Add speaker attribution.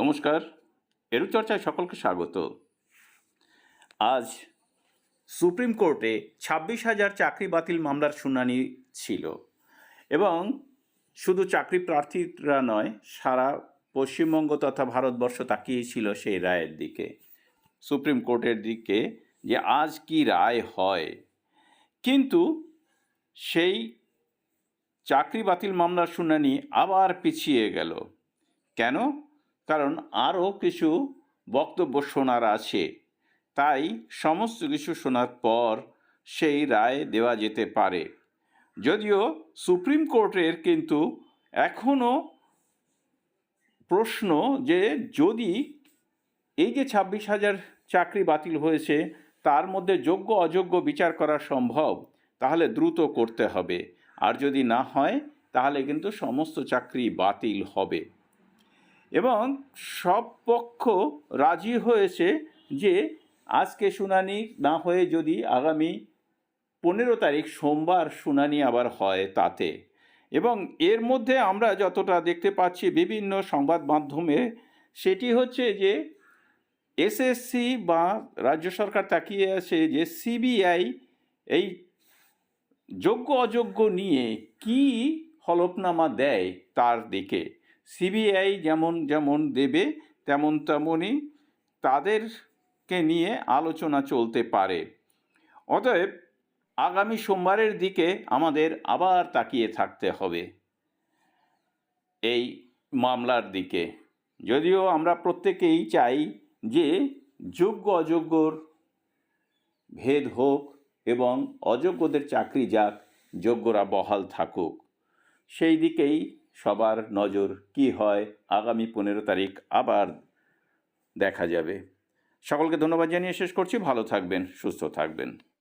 Speaker 1: নমস্কার এরু চর্চায় সকলকে স্বাগত। আজ সুপ্রিম কোর্টে ছাব্বিশ হাজার চাকরি বাতিল মামলার শুনানি ছিল এবং শুধু চাকরি প্রার্থীরা নয়, সারা পশ্চিমবঙ্গ তথা ভারতবর্ষ তাকিয়েছিল সেই রায়ের দিকে। সুপ্রিম কোর্টের দিকে যে আজ কি রায় হয়। কিন্তু সেই চাকরি বাতিল মামলার শুনানি আবার পিছিয়ে গেল। কেন? কারণ আরও কিছু বক্তব্য শোনার আছে। তাই সমস্ত কিছু শোনার পর সেই রায় দেওয়া যেতে পারে। যদিও সুপ্রিম কোর্টের কিন্তু এখনও প্রশ্ন যে যদি এই যে ছাব্বিশ হাজার চাকরি বাতিল হয়েছে, তার মধ্যে যোগ্য অযোগ্য বিচার করা সম্ভব, তাহলে দ্রুত করতে হবে। আর যদি না হয়, তাহলে কিন্তু সমস্ত চাকরি বাতিল হবে। এবং সব পক্ষ রাজি হয়েছে যে আজকে শুনানি না হয়ে যদি আগামী পনেরো তারিখ সোমবার শুনানি আবার হয় তাতে। এবং এর মধ্যে আমরা যতটা দেখতে পাচ্ছি বিভিন্ন সংবাদ মাধ্যমে সেটি হচ্ছে যে এসএসসি বা রাজ্য সরকার তাকিয়ে আছে যে সিবিআই এই যোগ্য অযোগ্য নিয়ে কি হলফনামা দেয় তার দিকে। সিবিআই যেমন যেমন দেবে, তেমন তেমনই তাদেরকে নিয়ে আলোচনা চলতে পারে। অতএব আগামী সোমবারের দিকে আমাদের আবার তাকিয়ে থাকতে হবে এই মামলার দিকে। যদিও আমরা প্রত্যেকেই চাই যে যোগ্য অযোগ্যর ভেদ হোক এবং অযোগ্যদের চাকরি যাক, যোগ্যরা বহাল থাকুক। সেই দিকেই সবার নজর কি হয়? আগামী পনেরো তারিখ আবার দেখা যাবে। সকলকে ধন্যবাদ জানিয়ে শেষ করছি। ভালো থাকবেন, সুস্থ থাকবেন।